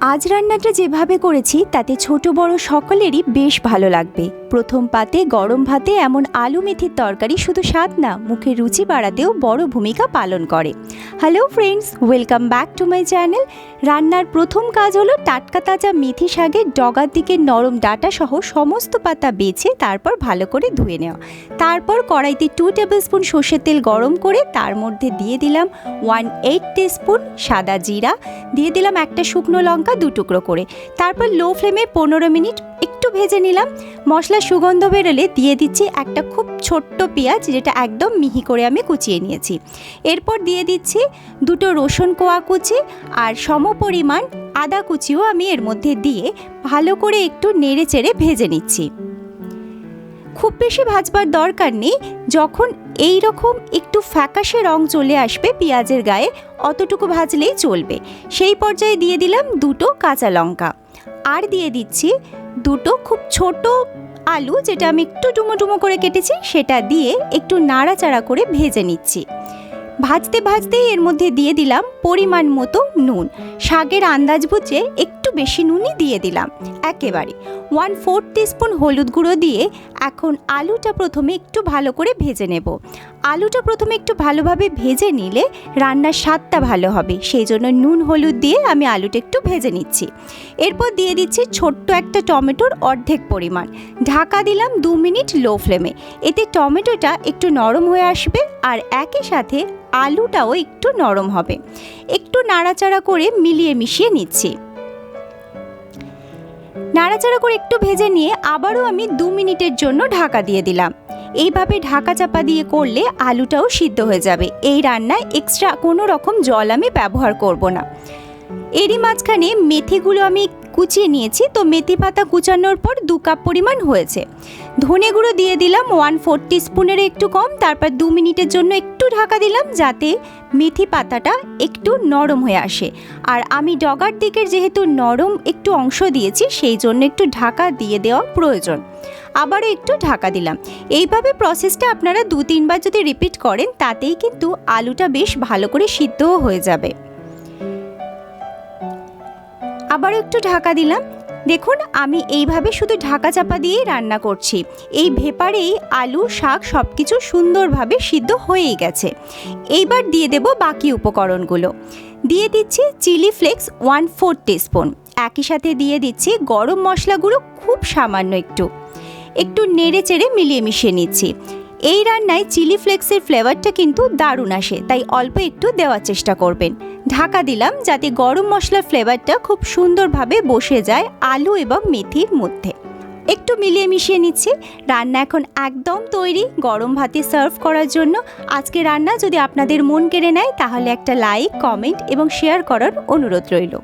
আজ রান্নাটা যেভাবে করেছি তাতে ছোট বড় সকলেরই বেশ ভালো লাগবে। প্রথম পাতে গরম ভাতে এমন আলু মেথির তরকারি শুধু স্বাদ না, মুখের রুচি বাড়াতেও বড় ভূমিকা পালন করে। Hello friends welcome back to my channel রান্নার প্রথম কাজ হলো টাটকা তাজা মেথি শাকের ডগার দিকে নরম ডাটা সহ সমস্ত পাতা বেছে তারপর ভালো করে ধুয়ে নেওয়া। তারপর কড়াইতে টু টেবিল স্পুন সর্ষের তেল গরম করে তার মধ্যে দিয়ে দিলাম ওয়ান এইট টি স্পুন সাদা জিরা। দিয়ে দিলাম একটা শুকনো লঙ্কা দু টুকরো করে। তারপর লো ফ্লেমে পনেরো মিনিট একটু ভেজে নিলাম। মশলা সুগন্ধ বেরোলে দিয়ে দিচ্ছি একটা খুব ছোট্ট পেঁয়াজ, যেটা একদম মিহি করে আমি কুচিয়ে নিয়েছি। এরপর দিয়ে দিচ্ছি দুটো রসুন কোয়া কুচি আর সমপরিমাণ আদা কুচিও আমি এর মধ্যে দিয়ে ভালো করে একটু নেড়ে চেড়ে ভেজে নিচ্ছি। খুব বেশি ভাজবার দরকার নেই, যখন এই রকম একটু ফ্যাকাশে রং চলে আসবে পেঁয়াজের গায়ে, অতটুকু ভাজলেই চলবে। সেই পর্যায়ে দিয়ে দিলাম দুটো কাঁচা লঙ্কা। আর দিয়ে দিচ্ছি দুটো খুব ছোট আলু, যেটা আমি একটু ডুমো ডুমো করে কেটেছি, সেটা দিয়ে একটু নাড়াচাড়া করে ভেজে নিচ্ছি। ভাজতে ভাজতেই এর মধ্যে দিয়ে দিলাম পরিমাণ মতো নুন। শাকের আন্দাজ বুঝে একটু বেশি নুনই দিয়ে দিলাম, একেবারে। ওয়ান ফোর স্পুন হলুদ গুঁড়ো দিয়ে এখন আলুটা প্রথমে একটু ভালো করে ভেজে নেব। আলুটা প্রথমে একটু ভালোভাবে ভেজে নিলে রান্নার স্বাদটা ভালো হবে, সেই জন্য নুন হলুদ দিয়ে আমি আলুটা একটু ভেজে নিচ্ছি। এরপর দিয়ে দিচ্ছি ছোট্ট একটা টমেটোর অর্ধেক পরিমাণ। ঢাকা দিলাম দু মিনিট লো ফ্লেমে। এতে টমেটোটা একটু নরম হয়ে আসবে আর একই সাথে আলুটাও একটু নরম হবে। একটু নাড়াচাড়া করে মিলিয়ে মিশিয়ে নিচ্ছি। নাড়াচাড়া করে একটু ভেজে নিয়ে আবারও আমি দু মিনিটের জন্য ঢাকা দিয়ে দিলাম। এইভাবে ঢাকা চাপা দিয়ে করলে আলুটাও সিদ্ধ হয়ে যাবে। এই রান্নায় এক্সট্রা কোনো রকম জল আমি ব্যবহার করব না। এরই মাঝখানে মেথিগুলো আমি কুচিয়ে নিয়েছি। তো মেথি পাতা কুচানোর পর দু কাপ পরিমাণ হয়েছে। ধনে গুঁড়ো দিয়ে দিলাম ওয়ান ফোর স্পুনের একটু কম, তারপর দু মিনিটের জন্য একটু ঢাকা দিলাম যাতে মেথি পাতাটা একটু নরম হয়ে আসে। আর আমি ডগার দিকের যেহেতু নরম একটু অংশ দিয়েছি, সেই জন্য একটু ঢাকা দিয়ে দেওয়া প্রয়োজন। আবারও একটু ঢাকা দিলাম। এইভাবে প্রসেসটা আপনারা দু তিনবার যদি রিপিট করেন, তাতেই কিন্তু আলুটা বেশ ভালো করে সিদ্ধও হয়ে যাবে। আবারও একটু ঢাকা দিলাম। দেখুন, আমি এইভাবে শুধু ঢাকা চাপা দিয়েই রান্না করছি। এই ভেপারেই আলু, শাক সব কিছু সুন্দরভাবে সিদ্ধ হয়েই গেছে। এইবার দিয়ে দেব বাকি উপকরণগুলো। দিয়ে দিচ্ছি chilli flakes one four spoon একই সাথে দিয়ে দিচ্ছি গরম মশলাগুলো খুব সামান্য একটু। একটু নেড়ে চেড়ে মিলিয়ে মিশিয়ে নিচ্ছি। এই রান্নায় চিলি ফ্লেক্সের ফ্লেভারটা কিন্তু দারুণ আসে, তাই অল্প একটু দেওয়ার চেষ্টা করবেন। ঢাকা দিলাম যাতে গরম মশলার ফ্লেভারটা খুব সুন্দরভাবে বসে যায় আলু এবং মেথির মধ্যে। একটু মিলিয়ে মিশিয়ে নিচ্ছি। রান্না এখন একদম তৈরি, গরম ভাতে সার্ভ করার জন্য। আজকে রান্না যদি আপনাদের মন কেড়ে নেয়, তাহলে একটা লাইক, কমেন্ট এবং শেয়ার করার অনুরোধ রইল।